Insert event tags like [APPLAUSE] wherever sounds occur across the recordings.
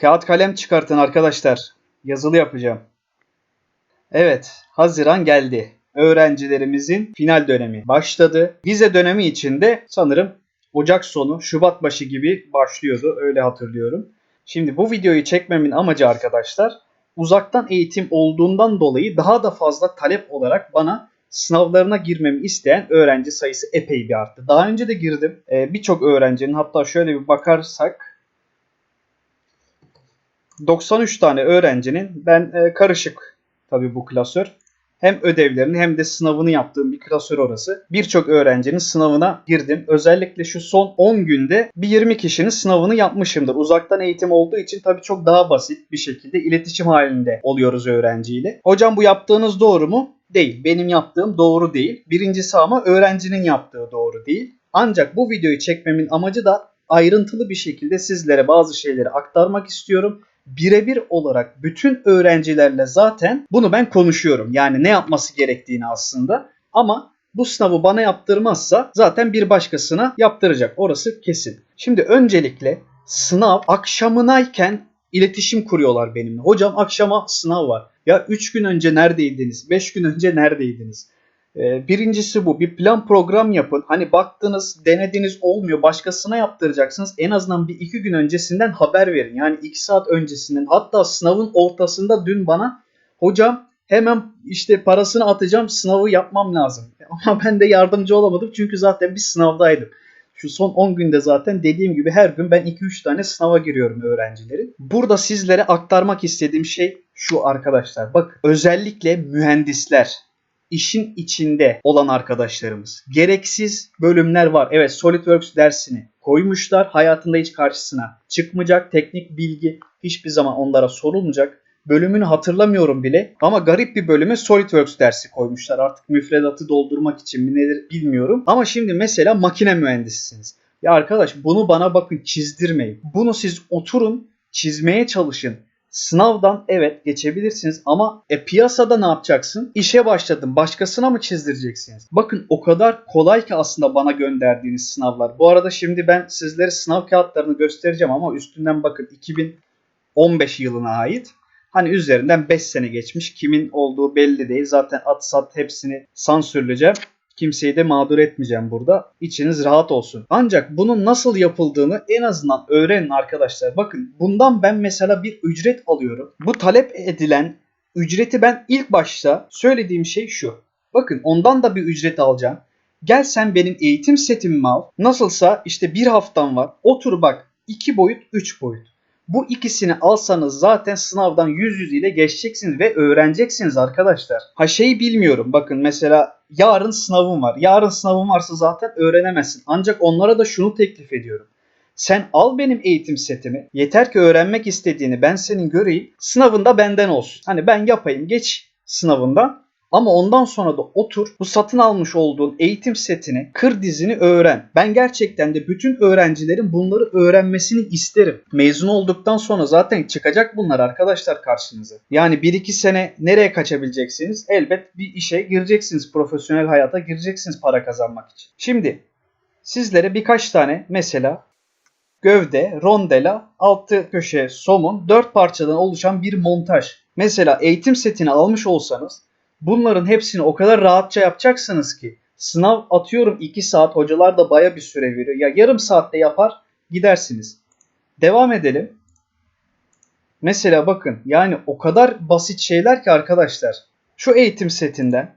Kağıt kalem çıkartın arkadaşlar. Yazılı yapacağım. Evet, Haziran geldi. Öğrencilerimizin final dönemi başladı. Vize dönemi için de sanırım Ocak sonu, Şubat başı gibi başlıyordu. Öyle hatırlıyorum. Şimdi bu videoyu çekmemin amacı arkadaşlar uzaktan eğitim olduğundan dolayı daha da fazla talep olarak bana sınavlarına girmemi isteyen öğrenci sayısı epey bir arttı. Daha önce de girdim. Ee, Birçok öğrencinin hatta şöyle bir bakarsak 93 tane öğrencinin ben e, karışık tabii bu klasör. Hem ödevlerini hem de sınavını yaptığım bir klasör orası. Birçok öğrencinin sınavına girdim. Özellikle şu son 10 günde bir 20 kişinin sınavını yapmışımdır. Uzaktan eğitim olduğu için tabii çok daha basit bir şekilde iletişim halinde oluyoruz öğrenciyle. Hocam bu yaptığınız doğru mu? Değil. Benim yaptığım doğru değil. Birincisi ama öğrencinin yaptığı doğru değil. Ancak bu videoyu çekmemin amacı da ayrıntılı bir şekilde sizlere bazı şeyleri aktarmak istiyorum birebir olarak bütün öğrencilerle zaten bunu ben konuşuyorum. Yani ne yapması gerektiğini aslında. Ama bu sınavı bana yaptırmazsa zaten bir başkasına yaptıracak. Orası kesin. Şimdi öncelikle sınav akşamınayken iletişim kuruyorlar benimle. Hocam akşama sınav var. Ya 3 gün önce neredeydiniz? 5 gün önce neredeydiniz? Ee, Birincisi bu. Bir plan program yapın. Hani baktınız, denediniz olmuyor. Başkasına yaptıracaksınız. En azından bir iki gün öncesinden haber verin. Yani iki saat öncesinden. Hatta sınavın ortasında dün bana hocam hemen işte parasını atacağım sınavı yapmam lazım. [LAUGHS] Ama ben de yardımcı olamadım çünkü zaten bir sınavdaydım. Şu son 10 günde zaten dediğim gibi her gün ben 2-3 tane sınava giriyorum öğrencilerin. Burada sizlere aktarmak istediğim şey şu arkadaşlar. Bak özellikle mühendisler, işin içinde olan arkadaşlarımız. Gereksiz bölümler var. Evet SolidWorks dersini koymuşlar. Hayatında hiç karşısına çıkmayacak. Teknik bilgi hiçbir zaman onlara sorulmayacak. Bölümünü hatırlamıyorum bile ama garip bir bölüme SolidWorks dersi koymuşlar. Artık müfredatı doldurmak için mi nedir bilmiyorum. Ama şimdi mesela makine mühendisisiniz. Ya arkadaş bunu bana bakın çizdirmeyin. Bunu siz oturun çizmeye çalışın. Sınavdan evet geçebilirsiniz ama e, piyasada ne yapacaksın? İşe başladın. Başkasına mı çizdireceksiniz? Bakın o kadar kolay ki aslında bana gönderdiğiniz sınavlar. Bu arada şimdi ben sizlere sınav kağıtlarını göstereceğim ama üstünden bakın 2015 yılına ait. Hani üzerinden 5 sene geçmiş. Kimin olduğu belli değil. Zaten at sat hepsini sansürleyeceğim. Kimseyi de mağdur etmeyeceğim burada. İçiniz rahat olsun. Ancak bunun nasıl yapıldığını en azından öğrenin arkadaşlar. Bakın bundan ben mesela bir ücret alıyorum. Bu talep edilen ücreti ben ilk başta söylediğim şey şu. Bakın ondan da bir ücret alacağım. Gel sen benim eğitim setimi al. Nasılsa işte bir haftan var. Otur bak 2 boyut 3 boyut. Bu ikisini alsanız zaten sınavdan yüz yüz geçeceksiniz ve öğreneceksiniz arkadaşlar. Ha şeyi bilmiyorum. Bakın mesela yarın sınavım var. Yarın sınavım varsa zaten öğrenemezsin. Ancak onlara da şunu teklif ediyorum. Sen al benim eğitim setimi. Yeter ki öğrenmek istediğini ben senin göreyim. Sınavında benden olsun. Hani ben yapayım geç sınavından. Ama ondan sonra da otur bu satın almış olduğun eğitim setini, kır dizini öğren. Ben gerçekten de bütün öğrencilerin bunları öğrenmesini isterim. Mezun olduktan sonra zaten çıkacak bunlar arkadaşlar karşınıza. Yani 1-2 sene nereye kaçabileceksiniz? Elbet bir işe gireceksiniz. Profesyonel hayata gireceksiniz para kazanmak için. Şimdi sizlere birkaç tane mesela gövde, rondela, altı köşe somun, dört parçadan oluşan bir montaj. Mesela eğitim setini almış olsanız Bunların hepsini o kadar rahatça yapacaksınız ki sınav atıyorum 2 saat hocalar da baya bir süre veriyor. Ya yarım saatte yapar gidersiniz. Devam edelim. Mesela bakın yani o kadar basit şeyler ki arkadaşlar. Şu eğitim setinden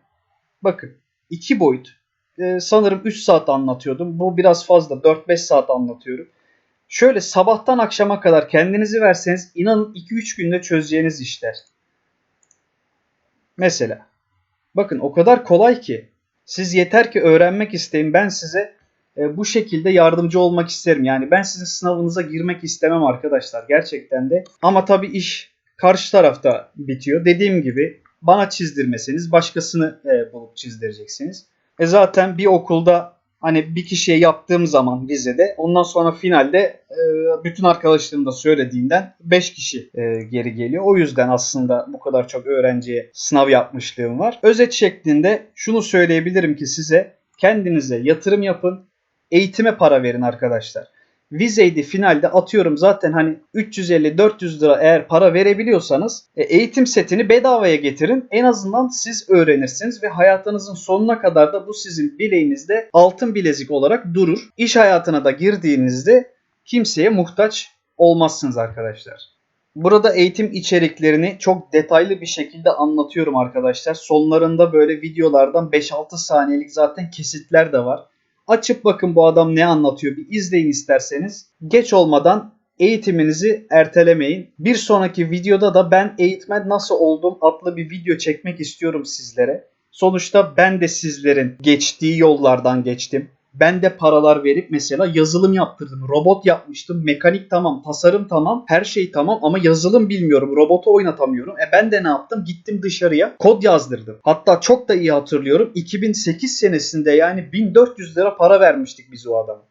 bakın 2 boyut ee, sanırım 3 saat anlatıyordum. Bu biraz fazla 4-5 saat anlatıyorum. Şöyle sabahtan akşama kadar kendinizi verseniz inanın 2-3 günde çözeceğiniz işler. Mesela Bakın o kadar kolay ki. Siz yeter ki öğrenmek isteyin. Ben size e, bu şekilde yardımcı olmak isterim. Yani ben sizin sınavınıza girmek istemem arkadaşlar gerçekten de. Ama tabii iş karşı tarafta bitiyor. Dediğim gibi bana çizdirmeseniz başkasını e, bulup çizdireceksiniz. E zaten bir okulda hani bir kişiye yaptığım zaman vizede ondan sonra finalde e, bütün arkadaşlarım da söylediğinden 5 kişi e, geri geliyor. O yüzden aslında bu kadar çok öğrenciye sınav yapmışlığım var. Özet şeklinde şunu söyleyebilirim ki size kendinize yatırım yapın. eğitime para verin arkadaşlar. Vizeydi finalde atıyorum zaten hani 350-400 lira eğer para verebiliyorsanız e, eğitim setini bedavaya getirin. En azından siz öğrenirsiniz ve hayatınızın sonuna kadar da bu sizin bileğinizde altın bilezik olarak durur. İş hayatına da girdiğinizde kimseye muhtaç olmazsınız arkadaşlar. Burada eğitim içeriklerini çok detaylı bir şekilde anlatıyorum arkadaşlar. Sonlarında böyle videolardan 5-6 saniyelik zaten kesitler de var. Açıp bakın bu adam ne anlatıyor bir izleyin isterseniz. Geç olmadan eğitiminizi ertelemeyin. Bir sonraki videoda da ben eğitmen nasıl oldum adlı bir video çekmek istiyorum sizlere. Sonuçta ben de sizlerin geçtiği yollardan geçtim. Ben de paralar verip mesela yazılım yaptırdım. Robot yapmıştım. Mekanik tamam, tasarım tamam, her şey tamam ama yazılım bilmiyorum. Robotu oynatamıyorum. E ben de ne yaptım? Gittim dışarıya kod yazdırdım. Hatta çok da iyi hatırlıyorum. 2008 senesinde yani 1400 lira para vermiştik biz o adama.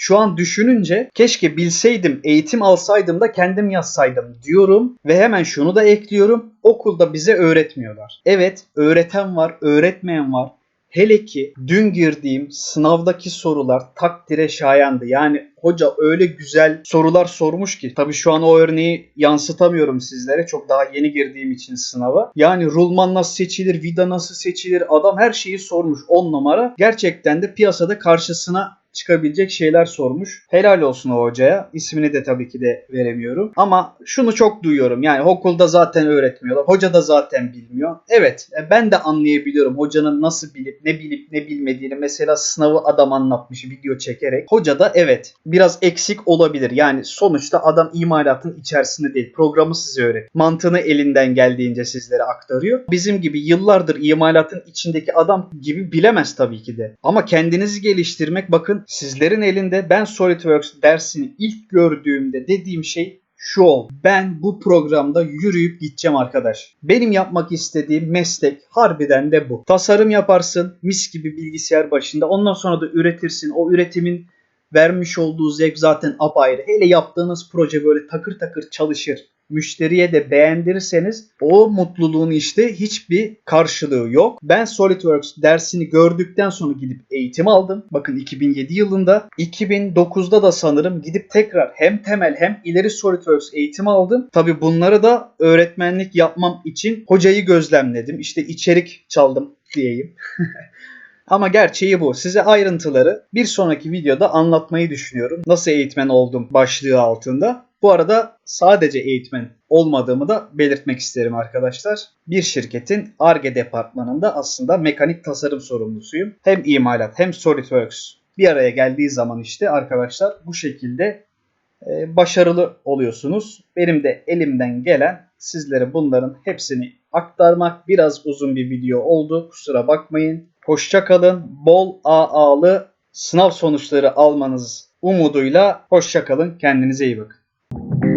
Şu an düşününce keşke bilseydim, eğitim alsaydım da kendim yazsaydım diyorum ve hemen şunu da ekliyorum. Okulda bize öğretmiyorlar. Evet, öğreten var, öğretmeyen var. Hele ki dün girdiğim sınavdaki sorular takdire şayandı. Yani hoca öyle güzel sorular sormuş ki. Tabii şu an o örneği yansıtamıyorum sizlere. Çok daha yeni girdiğim için sınava. Yani rulman nasıl seçilir, vida nasıl seçilir adam her şeyi sormuş 10 numara. Gerçekten de piyasada karşısına çıkabilecek şeyler sormuş. Helal olsun o hocaya. İsmini de tabii ki de veremiyorum. Ama şunu çok duyuyorum. Yani okulda zaten öğretmiyorlar. Hoca da zaten bilmiyor. Evet e, ben de anlayabiliyorum hocanın nasıl bilip ne bilip ne bilmediğini. Mesela sınavı adam anlatmış video çekerek. Hoca da evet biraz eksik olabilir. Yani sonuçta adam imalatın içerisinde değil. Programı size öğret. Mantığını elinden geldiğince sizlere aktarıyor. Bizim gibi yıllardır imalatın içindeki adam gibi bilemez tabii ki de. Ama kendinizi geliştirmek bakın sizlerin elinde ben SolidWorks dersini ilk gördüğümde dediğim şey şu oldu. Ben bu programda yürüyüp gideceğim arkadaş. Benim yapmak istediğim meslek harbiden de bu. Tasarım yaparsın mis gibi bilgisayar başında. Ondan sonra da üretirsin. O üretimin vermiş olduğu zevk zaten apayrı. Hele yaptığınız proje böyle takır takır çalışır. Müşteriye de beğendirirseniz o mutluluğun işte hiçbir karşılığı yok. Ben SolidWorks dersini gördükten sonra gidip eğitim aldım. Bakın 2007 yılında. 2009'da da sanırım gidip tekrar hem temel hem ileri SolidWorks eğitimi aldım. Tabi bunları da öğretmenlik yapmam için hocayı gözlemledim. İşte içerik çaldım diyeyim. [LAUGHS] Ama gerçeği bu. Size ayrıntıları bir sonraki videoda anlatmayı düşünüyorum. Nasıl eğitmen oldum başlığı altında. Bu arada sadece eğitmen olmadığımı da belirtmek isterim arkadaşlar. Bir şirketin ARGE departmanında aslında mekanik tasarım sorumlusuyum. Hem imalat hem SolidWorks bir araya geldiği zaman işte arkadaşlar bu şekilde e, başarılı oluyorsunuz. Benim de elimden gelen sizlere bunların hepsini aktarmak biraz uzun bir video oldu. Kusura bakmayın. Hoşça kalın. Bol AA'lı sınav sonuçları almanız umuduyla hoşça kalın. Kendinize iyi bakın. Thank you.